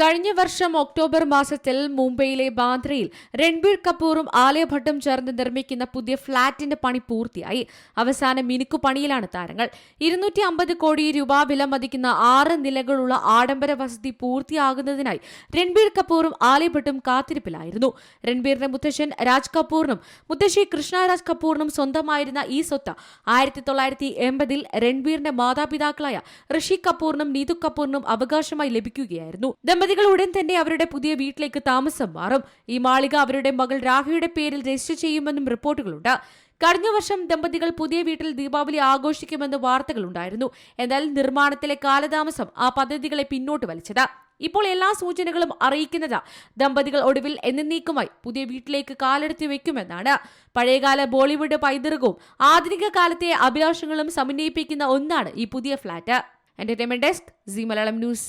കഴിഞ്ഞ വർഷം ഒക്ടോബർ മാസത്തിൽ മുംബൈയിലെ ബാന്ദ്രയിൽ രൺബീർ കപൂറും ആലിയ ഭട്ടും ചേർന്ന് നിർമ്മിക്കുന്ന പുതിയ ഫ്ളാറ്റിന്റെ പണി പൂർത്തിയായി. അവസാന മിനുക്കു പണിയിലാണ് താരങ്ങൾ. ഇരുന്നൂറ്റി അമ്പത് കോടി രൂപ വില മതിക്കുന്ന ആറ് നിലകളുള്ള ആഡംബര വസതി പൂർത്തിയാകുന്നതിനായി രൺബീർ കപൂറും ആലിയ ഭട്ടും കാത്തിരിപ്പിലായിരുന്നു. രൺബീറിന്റെ മുത്തശ്ശൻ രാജ് കപൂറിനും മുത്തശ്ശി കൃഷ്ണ രാജ് കപൂറിനും സ്വന്തമായിരുന്ന ഈ സ്വത്ത് ആയിരത്തി തൊള്ളായിരത്തി എൺപതിൽ രൺബീറിന്റെ മാതാപിതാക്കളായ ഋഷി കപൂറിനും നീതു കപൂറിനും അവകാശമായി ലഭിക്കുകയായിരുന്നു. ദമ്പതികൾ ഉടൻ തന്നെ അവരുടെ പുതിയ വീട്ടിലേക്ക് താമസം മാറും. ഈ മാളിക അവരുടെ മകൾ രാഹയുടെ പേരിൽ രജിസ്റ്റർ ചെയ്യുമെന്നും റിപ്പോർട്ടുകളുണ്ട്. കഴിഞ്ഞ വർഷം ദമ്പതികൾ പുതിയ വീട്ടിൽ ദീപാവലി ആഘോഷിക്കുമെന്ന് വാർത്തകളുണ്ടായിരുന്നു. എന്നാൽ നിർമ്മാണത്തിലെ കാലതാമസം ആ പദ്ധതികളെ പിന്നോട്ട് വലിച്ചത്. ഇപ്പോൾ എല്ലാ സൂചനകളും അറിയിക്കുന്നത്. ദമ്പതികൾ ഒടുവിൽ എന്നീക്കുമായി പുതിയ വീട്ടിലേക്ക് കാലെടുത്തി വെക്കുമെന്നാണ്. പഴയകാല ബോളിവുഡ് പൈതൃകവും ആധുനിക കാലത്തെ അഭിലാഷങ്ങളും സമന്വയിപ്പിക്കുന്ന ഒന്നാണ് ഈ പുതിയ flat. Entertainment desk Zee Malayalam news